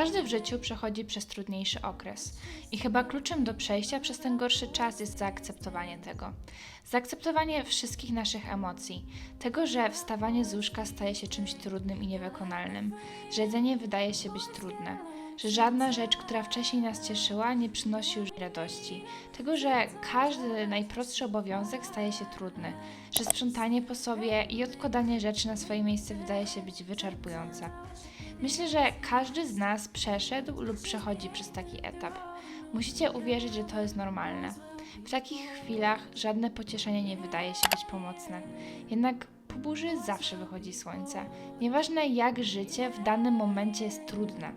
Każdy w życiu przechodzi przez trudniejszy okres. I chyba kluczem do przejścia przez ten gorszy czas jest zaakceptowanie tego. Zaakceptowanie wszystkich naszych emocji, tego, że wstawanie z łóżka staje się czymś trudnym i niewykonalnym, że jedzenie wydaje się być trudne, że żadna rzecz, która wcześniej nas cieszyła, nie przynosi już radości, tego, że każdy najprostszy obowiązek staje się trudny, że sprzątanie po sobie i odkładanie rzeczy na swoje miejsce wydaje się być wyczerpujące. Myślę, że każdy z nas przeszedł lub przechodzi przez taki etap. Musicie uwierzyć, że to jest normalne. W takich chwilach żadne pocieszenie nie wydaje się być pomocne. Jednak po burzy zawsze wychodzi słońce. Nieważne jak życie w danym momencie jest trudne.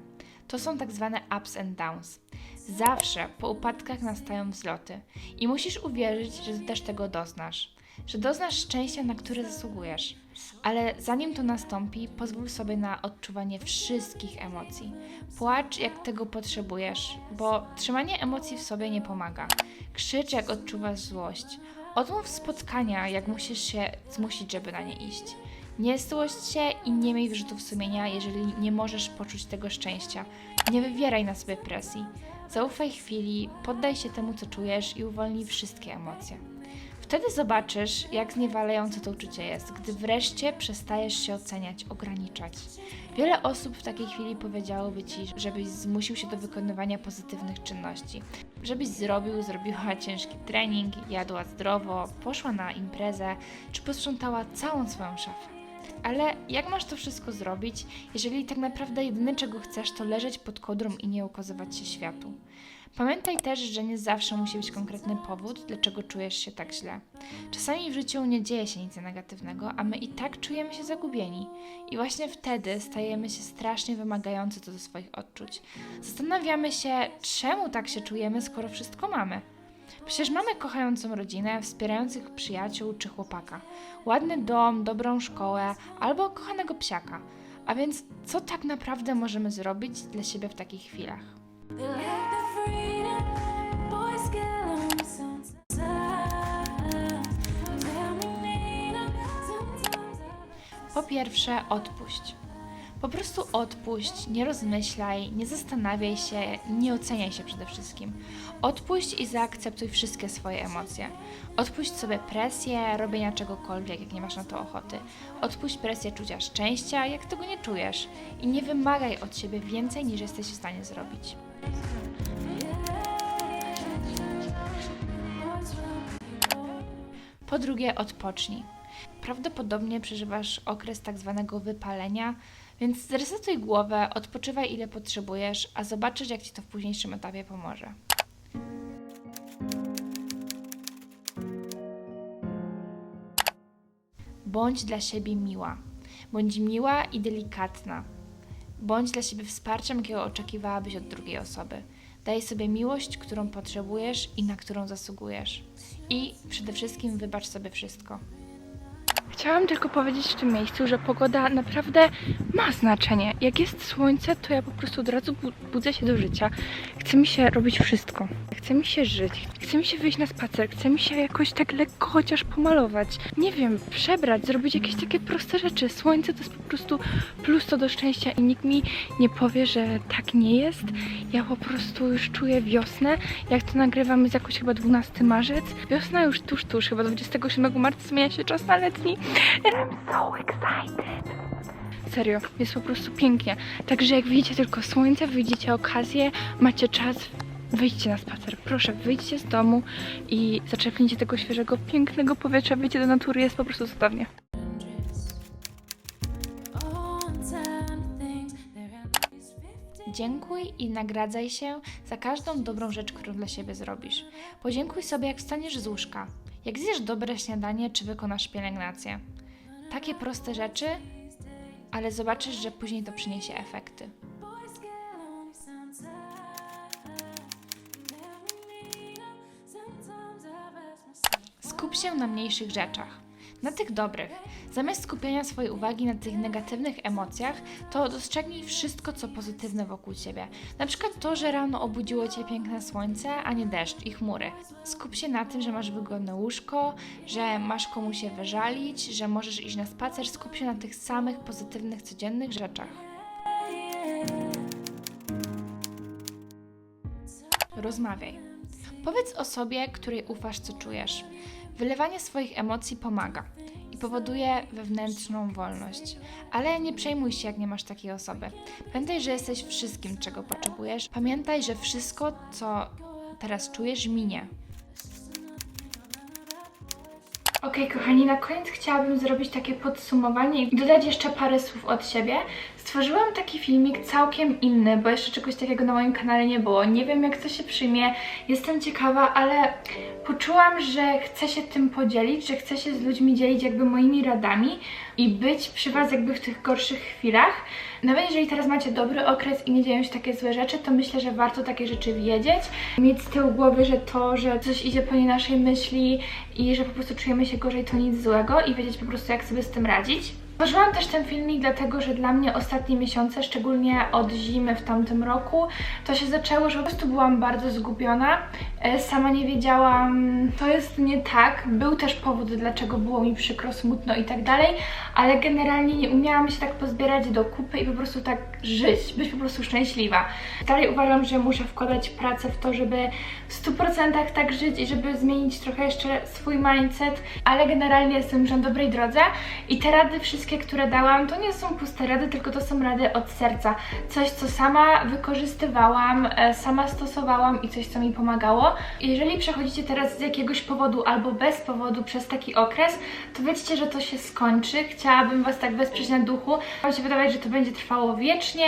To są tak zwane ups and downs. Zawsze po upadkach nastają wzloty i musisz uwierzyć, że też tego doznasz. Że doznasz szczęścia, na które zasługujesz. Ale zanim to nastąpi, pozwól sobie na odczuwanie wszystkich emocji. Płacz, jak tego potrzebujesz, bo trzymanie emocji w sobie nie pomaga. Krzycz, jak odczuwasz złość. Odmów spotkania, jak musisz się zmusić, żeby na nie iść. Nie złość się i nie miej wyrzutów sumienia, jeżeli nie możesz poczuć tego szczęścia. Nie wywieraj na sobie presji. Zaufaj chwili, poddaj się temu, co czujesz i uwolnij wszystkie emocje. Wtedy zobaczysz, jak zniewalające to uczucie jest, gdy wreszcie przestajesz się oceniać, ograniczać. Wiele osób w takiej chwili powiedziałoby ci, żebyś zmusił się do wykonywania pozytywnych czynności. Żebyś zrobił, zrobiła ciężki trening, jadła zdrowo, poszła na imprezę, czy posprzątała całą swoją szafę. Ale jak masz to wszystko zrobić, jeżeli tak naprawdę jedyne czego chcesz to leżeć pod kodrą i nie ukazywać się światu? Pamiętaj też, że nie zawsze musi być konkretny powód, dlaczego czujesz się tak źle. Czasami w życiu nie dzieje się nic negatywnego, a my i tak czujemy się zagubieni. I właśnie wtedy stajemy się strasznie wymagający co do swoich odczuć. Zastanawiamy się, czemu tak się czujemy, skoro wszystko mamy. Przecież mamy kochającą rodzinę, wspierających przyjaciół czy chłopaka, ładny dom, dobrą szkołę albo kochanego psiaka. A więc co tak naprawdę możemy zrobić dla siebie w takich chwilach? Po pierwsze, odpuść. Po prostu odpuść, nie rozmyślaj, nie zastanawiaj się, nie oceniaj się przede wszystkim. Odpuść i zaakceptuj wszystkie swoje emocje. Odpuść sobie presję robienia czegokolwiek, jak nie masz na to ochoty. Odpuść presję czucia szczęścia, jak tego nie czujesz. I nie wymagaj od siebie więcej, niż jesteś w stanie zrobić. Po drugie, odpocznij. Prawdopodobnie przeżywasz okres tak zwanego wypalenia, więc zresetuj głowę, odpoczywaj ile potrzebujesz, a zobaczysz, jak ci to w późniejszym etapie pomoże. Bądź dla siebie miła. Bądź miła i delikatna. Bądź dla siebie wsparciem, jakiego oczekiwałabyś od drugiej osoby. Daj sobie miłość, którą potrzebujesz i na którą zasługujesz. I przede wszystkim wybacz sobie wszystko. Chciałam tylko powiedzieć w tym miejscu, że pogoda naprawdę ma znaczenie. Jak jest słońce, to ja po prostu od razu bu- budzę się do życia. Chce mi się robić wszystko. Chce mi się żyć. Chce mi się wyjść na spacer. Chce mi się jakoś tak lekko chociaż pomalować. Nie wiem, przebrać, zrobić jakieś takie proste rzeczy. Słońce to jest po prostu plus co do szczęścia i nikt mi nie powie, że tak nie jest. Ja po prostu już czuję wiosnę. Jak to nagrywamy jest jakoś chyba 12 marzec. Wiosna już tuż, tuż, chyba 27 marca zmienia się czas na letni. I'm so excited. Serio, jest po prostu pięknie. Także jak widzicie tylko słońce, widzicie okazję, macie czas, wyjdźcie na spacer. Proszę, wyjdźcie z domu i zaczerpnijcie tego świeżego, pięknego powietrza. Wyjdźcie do natury, jest po prostu cudownie. Dziękuj i nagradzaj się za każdą dobrą rzecz, którą dla siebie zrobisz. Podziękuj sobie, jak wstaniesz z łóżka, jak zjesz dobre śniadanie, czy wykonasz pielęgnację. Takie proste rzeczy, ale zobaczysz, że później to przyniesie efekty. Skup się na mniejszych rzeczach, na tych dobrych. Zamiast skupiania swojej uwagi na tych negatywnych emocjach, to dostrzegnij wszystko, co pozytywne wokół ciebie. Na przykład to, że rano obudziło cię piękne słońce, a nie deszcz i chmury. Skup się na tym, że masz wygodne łóżko, że masz komu się wyżalić, że możesz iść na spacer. Skup się na tych samych pozytywnych, codziennych rzeczach. Rozmawiaj. Powiedz osobie, której ufasz, co czujesz. Wylewanie swoich emocji pomaga i powoduje wewnętrzną wolność. Ale nie przejmuj się, jak nie masz takiej osoby. Pamiętaj, że jesteś wszystkim, czego potrzebujesz. Pamiętaj, że wszystko, co teraz czujesz, minie. Okej, kochani, na koniec chciałabym zrobić takie podsumowanie i dodać jeszcze parę słów od siebie. Stworzyłam taki filmik całkiem inny, bo jeszcze czegoś takiego na moim kanale nie było. Nie wiem, jak to się przyjmie, jestem ciekawa, ale poczułam, że chcę się tym podzielić, że chcę się z ludźmi dzielić jakby moimi radami i być przy Was jakby w tych gorszych chwilach. Nawet jeżeli teraz macie dobry okres i nie dzieją się takie złe rzeczy, to myślę, że warto takie rzeczy wiedzieć. Mieć z tyłu głowy, że to, że coś idzie po nie naszej myśli i że po prostu czujemy się gorzej, to nic złego i wiedzieć po prostu, jak sobie z tym radzić. Stworzyłam też ten filmik dlatego, że dla mnie ostatnie miesiące, szczególnie od zimy w tamtym roku, to się zaczęło, że po prostu byłam bardzo zgubiona. E, Sama nie wiedziałam, to jest nie tak. Był też powód, dlaczego było mi przykro, smutno i tak dalej, ale generalnie nie umiałam się tak pozbierać do kupy i po prostu tak żyć, być po prostu szczęśliwa. Dalej uważam, że muszę wkładać pracę w to, żeby w 100% tak żyć i żeby zmienić trochę jeszcze swój mindset, ale generalnie jestem już na dobrej drodze i te rady wszystkie, które dałam, to nie są puste rady, tylko to są rady od serca. Coś, co sama wykorzystywałam, e, sama stosowałam i coś, co mi pomagało. Jeżeli przechodzicie teraz z jakiegoś powodu albo bez powodu przez taki okres, to wiedzcie, że to się skończy. Chciałabym Was tak wesprzeć na duchu. Wam się wydawać, że to będzie trwało wiecznie,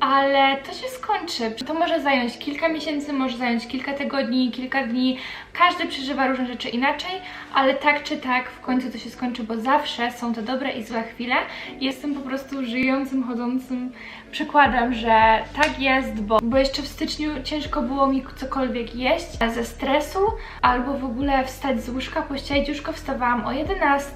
ale to się skończy. To może zająć kilka miesięcy, może zająć kilka tygodni, kilka dni. Każdy przeżywa różne rzeczy inaczej, ale tak czy tak w końcu to się skończy, bo zawsze są te dobre i złe chwile. Jestem po prostu żyjącym, chodzącym przykładem, że tak jest, bo, bo jeszcze w styczniu ciężko było mi cokolwiek jeść ze stresu, albo w ogóle wstać z łóżka, pościelić łóżko, wstawałam o 11,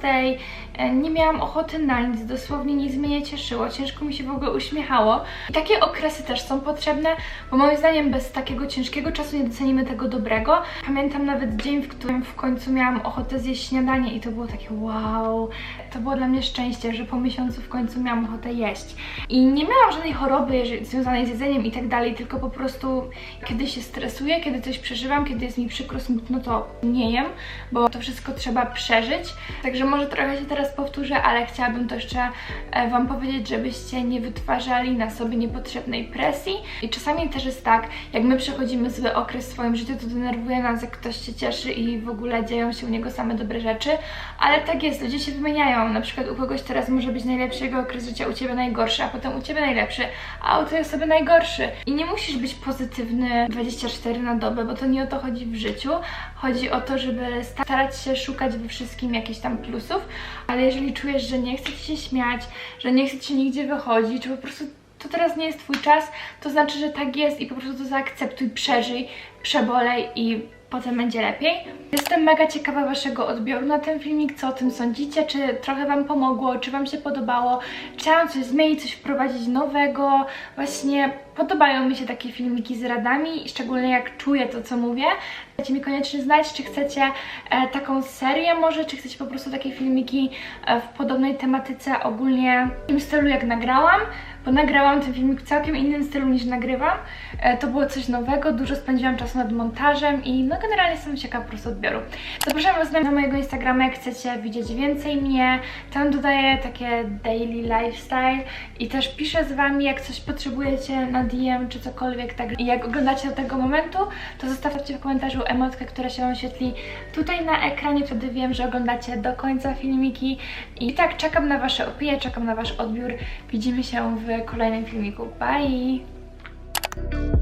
e, nie miałam ochoty na nic, dosłownie nic mnie nie cieszyło, ciężko mi się w ogóle uśmiechało. I takie okresy też są potrzebne, bo moim zdaniem bez takiego ciężkiego czasu nie docenimy tego dobrego. Pamiętam nawet dzień, w którym w końcu miałam ochotę zjeść śniadanie i to było takie wow, to było dla mnie szczęście, że po miesiącu w końcu miałam ochotę jeść. I nie miałam żadnej choroby związanej z jedzeniem i tak dalej, tylko po prostu kiedy się stresuję, kiedy coś przeżywam, kiedy jest mi przykro, smutno, to nie jem, bo to wszystko trzeba przeżyć. Także może trochę się teraz powtórzę, ale chciałabym to jeszcze e, Wam powiedzieć, żebyście nie wytwarzali na sobie niepotrzebnej presji. I czasami też jest tak, jak my przechodzimy zły okres w swoim życiu, to denerwuje nas, jak ktoś się cieszy i w ogóle dzieją się u niego same dobre rzeczy, ale tak jest, ludzie się wymieniają. Na przykład u kogoś teraz może być najlepszy jego okres życia, u Ciebie najgorszy, a potem u Ciebie najlepszy, a u tej osoby najgorszy. I nie musisz być pozytywny 24 na dobę, bo to nie o to chodzi w życiu. Chodzi o to, żeby starać się szukać we wszystkim jakichś tam plusów, ale jeżeli czujesz, że nie chce Ci się śmiać, że nie chce Ci się nigdzie wychodzić, czy po prostu to teraz nie jest Twój czas, to znaczy, że tak jest i po prostu to zaakceptuj, przeżyj, przebolej i potem będzie lepiej. Jestem mega ciekawa Waszego odbioru na ten filmik, co o tym sądzicie, czy trochę Wam pomogło, czy Wam się podobało, chciałam coś zmienić, coś wprowadzić nowego, właśnie podobają mi się takie filmiki z radami, szczególnie jak czuję to, co mówię. Dajcie mi koniecznie znać, czy chcecie e, taką serię może, czy chcecie po prostu takie filmiki e, w podobnej tematyce ogólnie w tym stylu jak nagrałam, bo nagrałam ten filmik w całkiem innym stylu niż nagrywam. E, to było coś nowego, dużo spędziłam czasu nad montażem i no generalnie jestem ciekawa po prostu odbioru. Zapraszam Was na mojego Instagrama, jak chcecie widzieć więcej mnie. Tam dodaję takie daily lifestyle i też piszę z Wami, jak coś potrzebujecie na DM czy cokolwiek. Tak. I jak oglądacie do tego momentu, to zostawcie w komentarzu emotkę, która się Wam świetli tutaj na ekranie, wtedy wiem, że oglądacie do końca filmiki. I tak, czekam na Wasze opinie, czekam na Wasz odbiór. Widzimy się w kolejnym filmiku. Bye!